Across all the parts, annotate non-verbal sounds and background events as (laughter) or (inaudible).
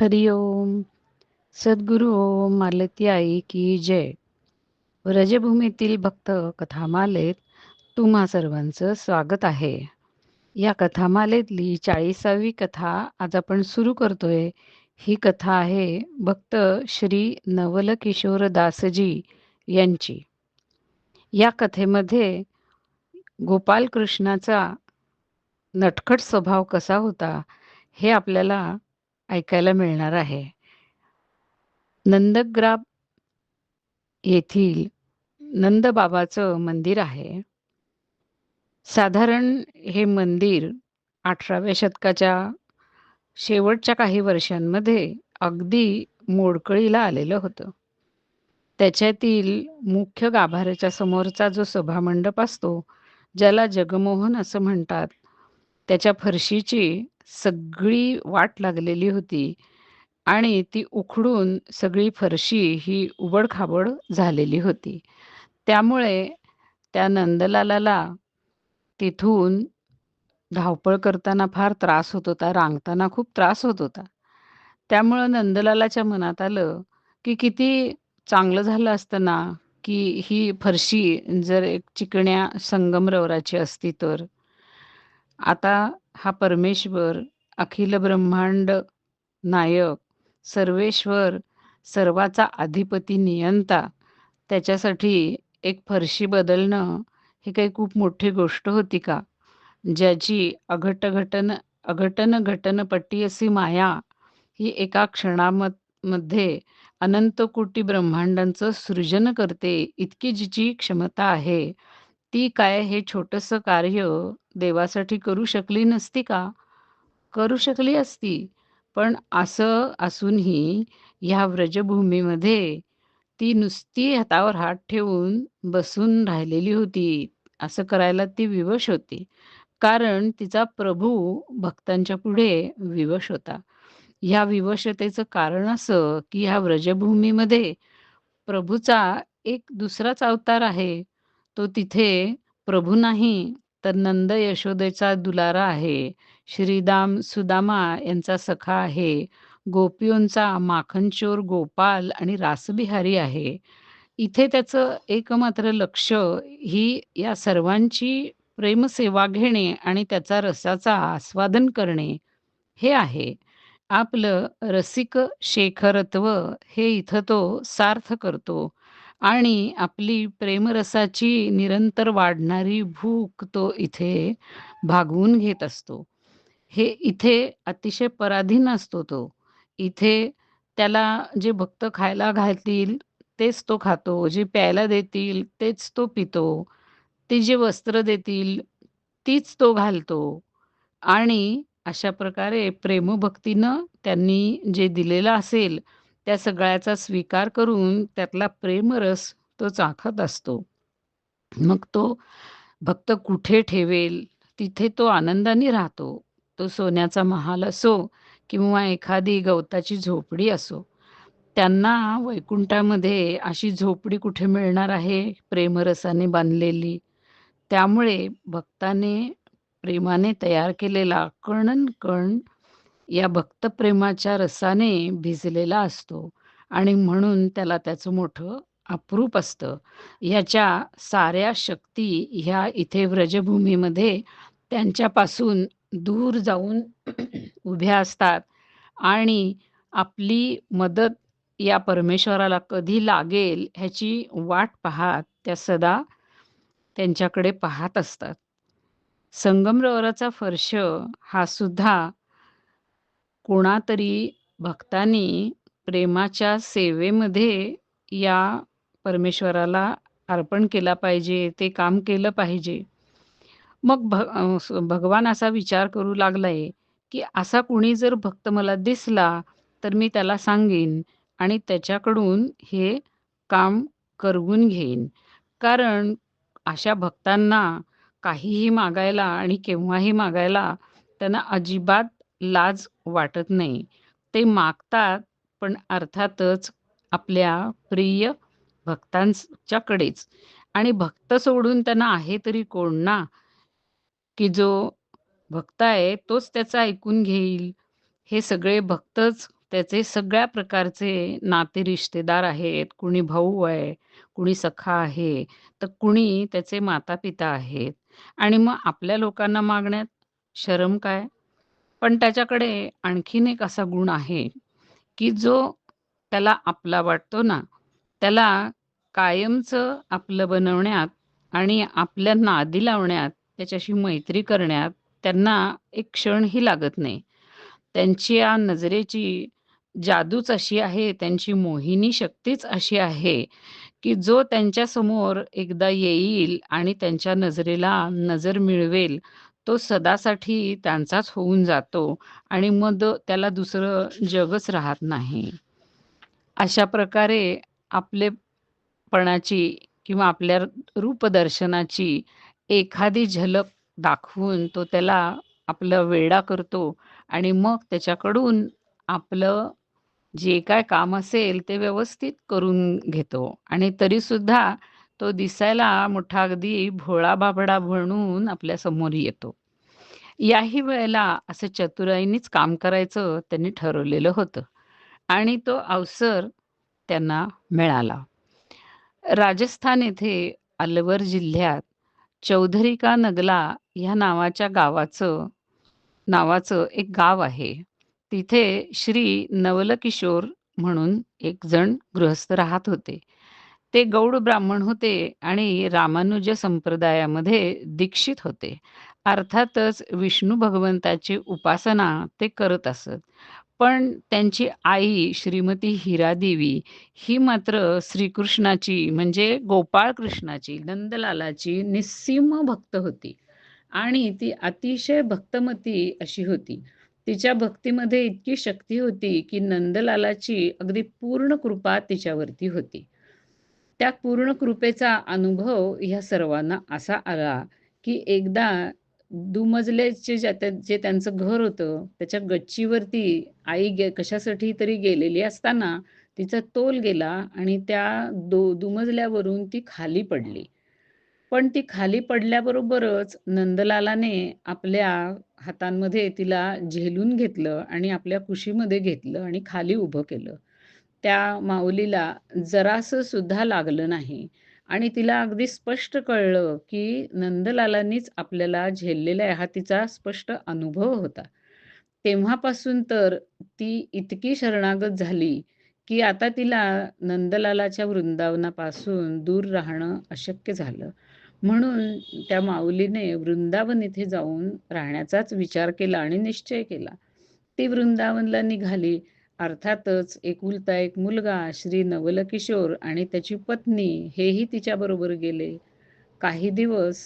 हरि ओम। सद्गुरु ओम मालती आई की जय। व्रजभूमीतील भक्त कथामालेत तुम्हा सर्वांचं स्वागत आहे. या कथामालेतली चाळीसावी कथा आज आपण सुरू करतोय. ही कथा आहे भक्त श्री नवल किशोर दासजी यांची. या कथेमध्ये गोपालकृष्णाचा नटखट स्वभाव कसा होता हे आपल्याला ऐकायला मिळणार आहे. नंदग्राब येथील नंदबाबाचं मंदिर आहे. साधारण हे मंदिर अठराव्या शतकाच्या शेवटच्या काही वर्षांमध्ये अगदी मोडकळीला आलेलं होतं. त्याच्यातील मुख्य गाभाऱ्याच्या समोरचा जो सभामंडप असतो ज्याला जगमोहन असं म्हणतात त्याच्या फरशीची सगळी वाट लागलेली होती आणि ती उखडून सगळी फरशी ही उबडखाबड झालेली होती. त्यामुळे त्या नंदलालाला तिथून धावपळ करताना फार त्रास होत होता रांगताना खूप त्रास होत होता. त्यामुळं नंदलालाच्या मनात आलं की किती चांगलं झालं असतं ना की ही फरशी जर एक चिकण्या संगमरवराची असती तर. आता हा परमेश्वर अखिल ब्रह्मांड नायक सर्वेश्वर सर्वाचा अधिपती नियंता त्याच्यासाठी एक फरशी बदलणं ही काही खूप मोठी गोष्ट होती का? ज्याची अघट घटन अघटन घटनपट्टी अशी माया ही एका क्षणामध्ये अनंत कोटी ब्रह्मांडांचं सृजन करते इतकी जिची क्षमता आहे ती काय हे छोटंसं कार्य देवासाठी करू शकली नसती का? करू शकली असती. पण असं असूनही ह्या व्रजभूमीमध्ये ती नुसती हातावर हात ठेवून बसून राहिलेली होती. असं करायला ती विवश होती. कारण तिचा प्रभू भक्तांच्या पुढे विवश होता. ह्या विवशतेचं कारण असं की ह्या व्रजभूमीमध्ये प्रभूचा एक दुसराच अवतार आहे. तो तिथे प्रभू नाही तर नंद यशोदेचा दुलारा आहे. श्रीदाम सुदामा यांचा सखा आहे. गोपियोंचा माखनचोर गोपाल आणि रासबिहारी आहे. इथे त्याचं एकमात्र लक्ष ही या सर्वांची प्रेमसेवा घेणे आणि त्याचा रसाचा आस्वादन करणे हे आहे. आपलं रसिक शेखरत्व हे इथं तो सार्थ करतो. आणि आपली प्रेमरसाची निरंतर वाढणारी भूक तो इथे भागवून घेत असतो. हे इथे अतिशय पराधीन असतो तो. इथे त्याला जे भक्त खायला घालतील तेच तो खातो. जे प्यायला देतील तेच तो पितो. ते जे वस्त्र देतील तीच तो घालतो. आणि अशा प्रकारे प्रेमभक्तीनं त्यांनी जे दिलेलं असेल त्या सगळ्याचा स्वीकार करून त्यातला प्रेमरस तो चाखत असतो. मग तो भक्त कुठे ठेवेल? तिथे तो आनंदाने राहतो. तो सोन्याचा महाल असो किंवा एखादी गवताची झोपडी असो. त्यांना वैकुंठामध्ये अशी झोपडी कुठे मिळणार आहे? प्रेमरसाने बांधलेली. त्यामुळे भक्ताने प्रेमाने तयार केलेला कणन कण या भक्तप्रेमाच्या रसाने भिजलेला असतो आणि म्हणून त्याला त्याचं मोठं अप्रूप असतं. ह्याच्या साऱ्या शक्ती ह्या इथे व्रजभूमीमध्ये त्यांच्यापासून दूर जाऊन (clears throat) उभ्या असतात आणि आपली मदत या परमेश्वराला कधी लागेल ह्याची वाट पाहत त्या सदा त्यांच्याकडे पाहत असतात. संगमरवराचा फर्श हा सुद्धा कोणातरी भक्तांनी प्रेमाच्या सेवेमध्ये या परमेश्वराला अर्पण केला पाहिजे ते काम केलं पाहिजे. मग भ भगवान असा विचार करू लागलाय की असा कुणी जर भक्त मला दिसला तर मी त्याला सांगेन आणि त्याच्याकडून हे काम करवून घेईन. कारण अशा भक्तांना काहीही मागायला आणि केव्हाही मागायला त्यांना अजिबात लाज वाटत नाही. ते मागतात पण अर्थातच आपल्या प्रिय भक्तांच्याकडेच. आणि भक्त सोडून त्यांना आहे तरी कोण ना? की जो भक्त आहे तोच त्याचा ऐकून घेईल. हे सगळे भक्तच त्याचे सगळ्या प्रकारचे नाते रिश्तेदार आहेत. कुणी भाऊ आहे, कुणी सखा आहे, तर कुणी त्याचे माता-पिता आहेत. आणि मग आपल्या लोकांना मागण्यात शरम काय? पण त्याच्याकडे आणखीन एक असा गुण आहे, की जो त्याला आपला वाटतो ना, त्याला कायमचं आपलं बनवण्यात आणि आपल्या नादी लावण्यात, त्याच्याशी मैत्री करण्यात त्यांना एक क्षणही लागत नाही. त्यांच्या नजरेची जादूच अशी आहे, त्यांची मोहिनी शक्तीच अशी आहे, की जो त्यांच्यासमोर एकदा येईल आणि त्यांच्या नजरेला नजर मिळवेल, तो सदासाठी त्यांचाच होऊन जातो आणि मग त्याला दुसरं जगच राहत नाही. अशा प्रकारे आपलेपणाची किंवा आपल्या रूपदर्शनाची एखादी झलक दाखवून तो त्याला आपलं वेडा करतो आणि मग त्याच्याकडून आपलं जे काय काम असेल ते व्यवस्थित करून घेतो आणि तरीसुद्धा तो दिसायला मोठा अगदी भोळा-बाबडा आपल्यासमोर येतो. याही वेळेला असं चतुराईनीच काम करायचं त्यांनी ठरवलेलं होतं आणि तो अवसर त्यांना मिळाला. राजस्थान येथे अलवर जिल्ह्यात चौधरी का नगला ह्या नावाच्या गावाचं नावाचं एक गाव आहे. तिथे श्री नवलकिशोर म्हणून एक जण गृहस्थ राहत होते. ते गौड ब्राह्मण होते आणि रामानुज संप्रदायामध्ये दीक्षित होते. अर्थातच विष्णू भगवंताची उपासना ते करत असत. पण त्यांची आई श्रीमती हिरादेवी ही मात्र श्रीकृष्णाची म्हणजे गोपाळ कृष्णाची, नंदलालाची निस्सीम भक्त होती आणि ती अतिशय भक्तमती अशी होती. तिच्या भक्तीमध्ये इतकी शक्ती होती, की नंदलालाची अगदी पूर्ण कृपा तिच्यावरती होती. त्या पूर्ण कृपेचा अनुभव ह्या सर्वांना असा आला, की एकदा दुमजलेचे जे त्यांचं घर होतं, त्याच्या गच्चीवरती आई गे कशासाठी तरी गेलेली असताना तिचा तोल गेला आणि त्या दो दुमजल्यावरून ती खाली पडली. पण ती खाली पडल्याबरोबरच नंदलालाने आपल्या हातांमध्ये तिला झेलून घेतलं आणि आपल्या कुशीमध्ये घेतलं आणि खाली उभं केलं. त्या माऊलीला जरासं सुद्धा लागलं नाही आणि तिला अगदी स्पष्ट कळलं, की नंदलालांनीच आपल्याला झेललेला आहे, हा तिचा स्पष्ट अनुभव होता. तेव्हापासून तर ती इतकी शरणागत झाली, की आता तिला नंदलालाच्या वृंदावनापासून दूर राहणं अशक्य झालं. म्हणून त्या माऊलीने वृंदावन इथे जाऊन राहण्याचाच विचार केला आणि निश्चय केला. ती वृंदावनला निघाली. अर्थातच एकुलता एक मुलगा श्री नवलकिशोर आणि त्याची पत्नी हेही तिच्याबरोबर गेले. काही दिवस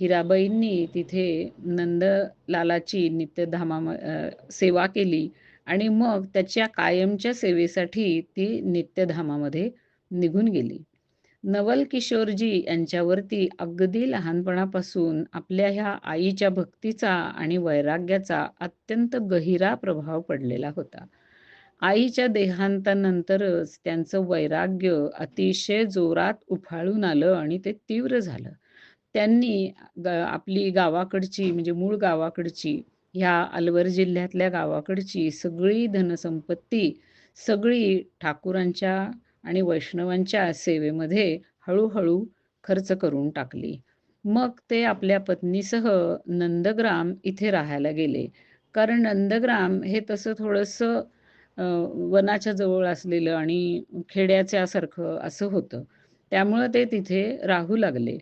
हिराबाईंनी तिथे नंदलालाची नित्यधामा सेवा केली आणि मग त्याच्या कायमच्या सेवेसाठी ती नित्यधामामध्ये निघून गेली. नवल किशोरजी यांच्यावरती अगदी लहानपणापासून आपल्या ह्या आईच्या भक्तीचा आणि वैराग्याचा अत्यंत गहिरा प्रभाव पडलेला होता. आईच्या देहांतानंतरच त्यांचं वैराग्य अतिशय जोरात उफाळून आलं आणि ते तीव्र झालं. त्यांनी ग आपली गावाकडची म्हणजे मूळ गावाकडची, ह्या अलवर जिल्ह्यातल्या गावाकडची सगळी धनसंपत्ती, सगळी ठाकूरांच्या आणि वैष्णवांच्या सेवेमध्ये हळूहळू खर्च करून टाकली. मग ते आपल्या पत्नीसह नंदग्राम इथे राहायला गेले. कारण नंदग्राम हे तसं थोडंसं वनाच्या जवळ असलेलं आणि खेड्याच्यासारखं असं होतं. त्यामुळं ते तिथे राहू लागले.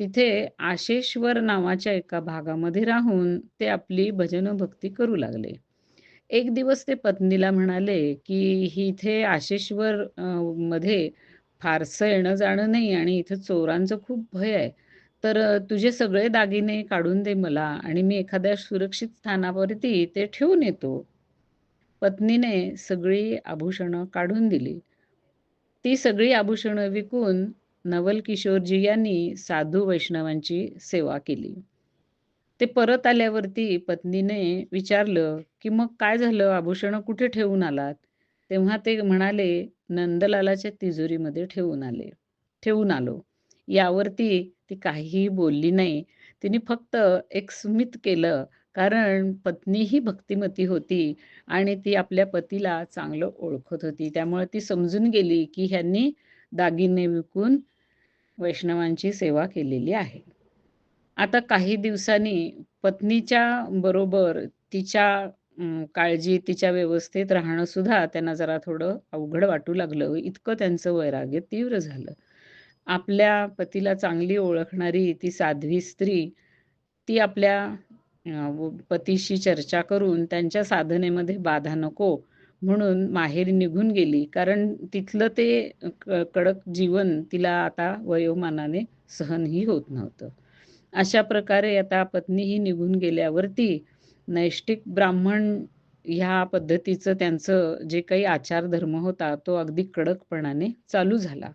तिथे आशेश्वर नावाच्या एका भागामध्ये राहून ते आपली भजन भक्ती करू लागले. एक दिवस ते पत्नीला म्हणाले, की इथे आशेश्वर मध्ये फारसं येणं-जाणं नाही आणि इथं चोरांचं खूप भय आहे. तर तुझे सगळे दागिने काढून दे मला आणि मी एखाद्या सुरक्षित स्थानावरती ते ठेवून येतो." पत्नीने सगळी आभूषणं काढून दिली. ती सगळी आभूषणं विकून नवल किशोरजी यांनी साधू वैष्णवांची सेवा केली. ते परत आल्यावरती पत्नीने विचारलं, की "मग काय झालं? आभूषणं कुठे ठेवून आलात?" तेव्हा ते म्हणाले, "नंदलालाच्या तिजोरीमध्ये ठेवून आले ठेवून आलो." यावरती ती काहीही बोलली नाही. तिने फक्त एक स्मित केलं कारण पत्नी ही भक्तिमती होती आणि ती आपल्या पतीला चांगलं ओळखत होती. त्यामुळे ती समजून गेली, की ह्यांनी दागिने विकून वैष्णवांची सेवा केलेली आहे. आता काही दिवसांनी पत्नीच्या बरोबर तिच्या काळजी, तिच्या व्यवस्थेत राहणं सुद्धा त्यांना जरा थोडं अवघड वाटू लागलं. इतकं त्यांचं वैराग्य तीव्र झालं. आपल्या पतीला चांगली ओळखणारी ती साध्वी स्त्री, ती आपल्या पतीशी चर्चा करून त्यांच्या साधनेमध्ये बाधा नको म्हणून माहेर निघून गेली. कारण तिथलं ते क कडक जीवन तिला आता वयोमानाने सहनही होत नव्हतं. अशा प्रकारे आता पत्नीही निघून गेल्यावरती नैष्टिक ब्राह्मण ह्या पद्धतीचं त्यांचं जे काही आचार धर्म होता, तो अगदी कडकपणाने चालू झाला.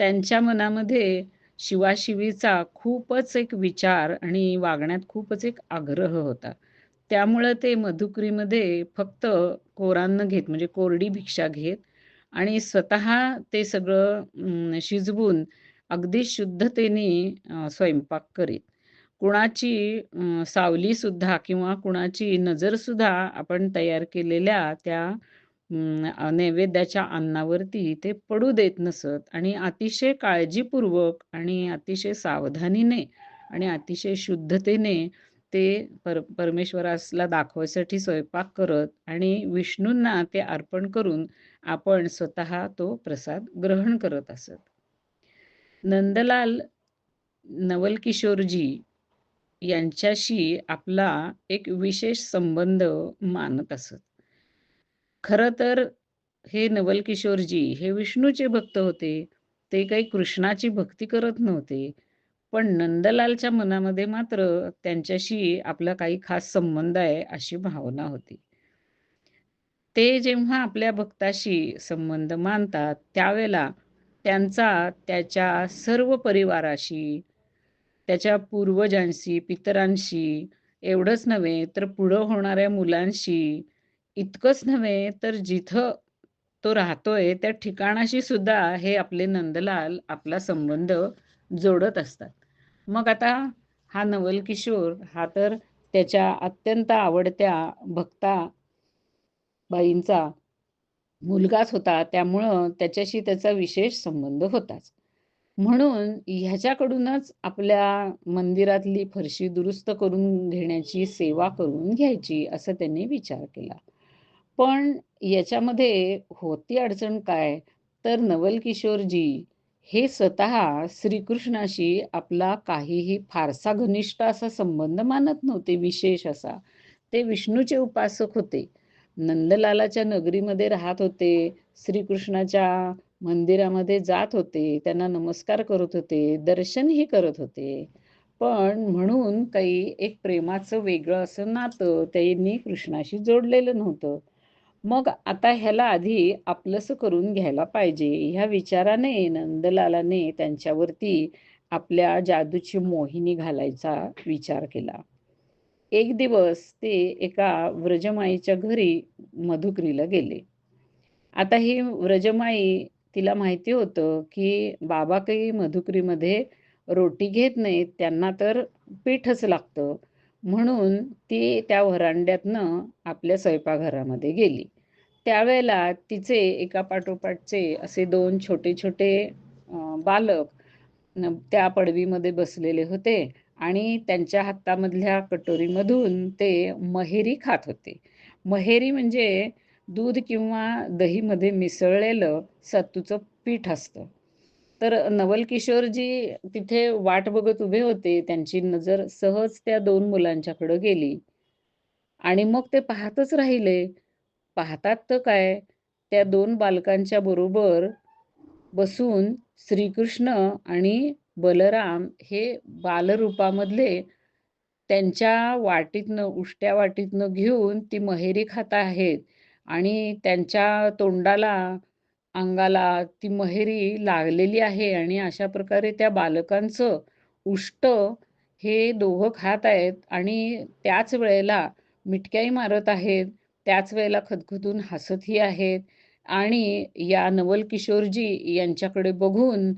त्यांच्या मनामध्ये शिवाशिवीचा खूपच एक विचार आणि वागण्यात खूपच एक आग्रह होता. त्यामुळं ते मधुकरीमध्ये फक्त कोरांना घेत म्हणजे कोरडी भिक्षा घेत आणि स्वतः ते सगळं शिजवून अगदी शुद्धतेने स्वयंपाक करीत. कुणाची सावलीसुद्धा किंवा कुणाची नजरसुद्धा आपण तयार केलेल्या त्या नैवेद्याच्या अन्नावरती ते पडू देत नसत आणि अतिशय काळजीपूर्वक आणि अतिशय सावधानीने आणि अतिशय शुद्धतेने ते पर परमेश्वरासला दाखवायसाठी स्वयंपाक करत आणि विष्णूंना ते अर्पण करून आपण स्वतः तो प्रसाद ग्रहण करत असत. नंदलाल नवलकिशोरजी यांच्याशी आपला एक विशेष संबंध मानत असत. खरं तर हे नवलकिशोरजी हे विष्णूचे भक्त होते. ते काही कृष्णाची भक्ती करत नव्हते. पण नंदलालच्या मनामध्ये मात्र त्यांच्याशी आपला काही खास संबंध आहे अशी भावना होती. ते जेव्हा आपल्या भक्ताशी संबंध मानतात, त्यावेळेला त्यांचा त्याच्या सर्व परिवाराशी, त्याच्या पूर्वजांशी, पितरांशी एवढंच नव्हे तर पुढं होणाऱ्या मुलांशी, इतकंच नव्हे तर जिथं तो राहतोय त्या ठिकाणाशी सुद्धा हे आपले नंदलाल आपला संबंध जोडत असतात. मग आता हा नवल किशोर हा तर त्याच्या अत्यंत आवडत्या भक्ताबाईंचा मुलगाच होता. त्यामुळं त्याच्याशी त्याचा विशेष संबंध होताच. म्हणून ह्याच्याकडूनच आपल्या मंदिरातली फरशी दुरुस्त करून घेण्याची सेवा करून घ्यायची, असा त्यांनी विचार केला. पण याच्यामध्ये होती अडचण काय, तर नवल किशोरजी हे स्वतः श्रीकृष्णाशी आपला काहीही फारसा घनिष्ठ असा संबंध मानत नव्हते, विशेष असा. ते विष्णूचे उपासक होते. नंदलालाच्या नगरीमध्ये राहत होते. श्रीकृष्णाच्या मंदिरामध्ये जात होते. त्यांना नमस्कार करत होते. दर्शनही करत होते. पण म्हणून काही एक प्रेमाचं वेगळं असं नातं त्यांनी कृष्णाशी जोडलेलं नव्हतं. मग आता ह्याला आधी आपलंसं करून घ्यायला पाहिजे, ह्या विचाराने नंदलालाने त्यांच्यावरती आपल्या जादूची मोहिनी घालायचा विचार केला. एक दिवस ते एका व्रजमाईच्या घरी मधुकरीला गेले. आता ही व्रजमाई तिला माहिती होतं, की बाबा काही मधुकरीमध्ये रोटी घेत नाहीत, त्यांना तर पीठच लागतं. म्हणून ती त्या व्हरांड्यातनं आपल्या स्वयंपाकघरामध्ये गेली. त्यावेळेला तिचे एका पाठोपाठचे असे दोन छोटे-छोटे बालक त्या पडवीमध्ये बसलेले होते आणि त्यांच्या हातामधल्या कटोरीमधून ते महेरी खात होते. महेरी म्हणजे दूध किंवा दहीमध्ये मिसळलेलं सत्तूचं पीठ असतं. तर नवलकिशोरजी तिथे वाट बघत उभे होते. त्यांची नजर सहज त्या दोन मुलांच्याकडं गेली. आणि मग ते पाहतच राहिले. पाहतात तर काय, त्या दोन बालकांच्या बरोबर बसून श्रीकृष्ण आणि बलराम हे बालरूपामधले त्यांच्या वाटीतनं, उष्ट्या वाटीतनं घेऊन ती महेरी खात आहेत. आणि त्यांच्या तोंडाला, अंगाला ती महेरी लागलेली आहे. आणि अशा प्रकारे त्या बालकांचं उष्ट हे दोघं खात आहेत. आणि त्याच वेळेला मिटक्याही मारत आहेत. त्याच वेळेला खदखदून हसतही आहेत आणि या नवलकिशोरजी यांच्याकडे बघून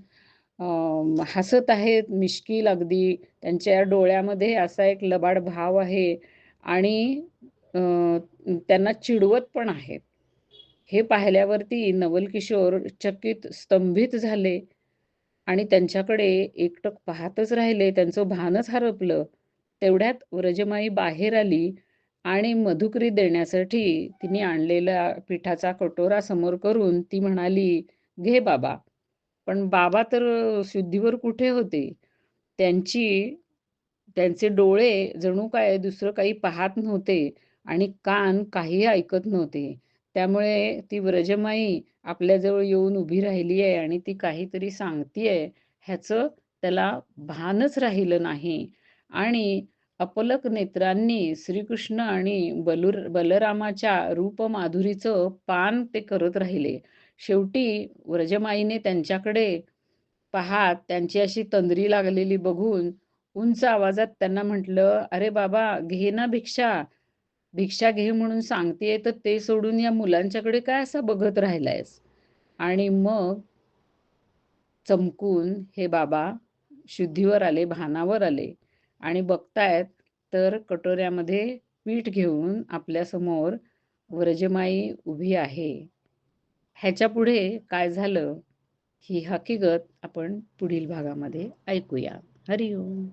हसत आहेत, मिश्किल अगदी. त्यांच्या डोळ्यामध्ये असा एक लबाड भाव आहे आणि त्यांना चिडवत पण आहेत. हे पाहिल्यावरती नवल किशोर चकित स्तंभित झाले आणि त्यांच्याकडे एकटक पाहतच राहिले. त्यांचं भानच हरपलं. तेवढ्यात व्रजमाई बाहेर आली आणि मधुकरी देण्यासाठी तिने आणलेला पिठाचा कटोरा समोर करून ती म्हणाली, "घे बाबा." पण बाबा तर शुद्धीवर कुठे होते. त्यांची त्यांचे डोळे जणू काय दुसरं काही पाहत नव्हते आणि कान काहीही ऐकत नव्हते. त्यामुळे ती व्रजमाई आपल्याजवळ येऊन उभी राहिली आहे आणि ती काहीतरी सांगतीये ह्याचं त्याला भानच राहिलं नाही आणि अपलक नेत्रांनी श्रीकृष्ण आणि बलुर बलरामाच्या रूपमाधुरीचं पान ते करत राहिले. शेवटी व्रजमाईने त्यांच्याकडे पाहत त्यांची अशी तंद्री लागलेली बघून उंच आवाजात त्यांना म्हटलं, "अरे बाबा, घे ना भिक्षा. भिक्षा घे म्हणून सांगतेय, तर ते सोडून या मुलांच्याकडे काय असं बघत राहिलायस?" आणि मग चमकून हे बाबा शुद्धीवर आले, भानावर आले आणि बघतायत तर कटोऱ्यामध्ये पीठ घेऊन आपल्यासमोर व्रजमाई उभी आहे. ह्याच्यापुढे काय झालं, ही हकीकत आपण पुढील भागामध्ये ऐकूया. हरिओम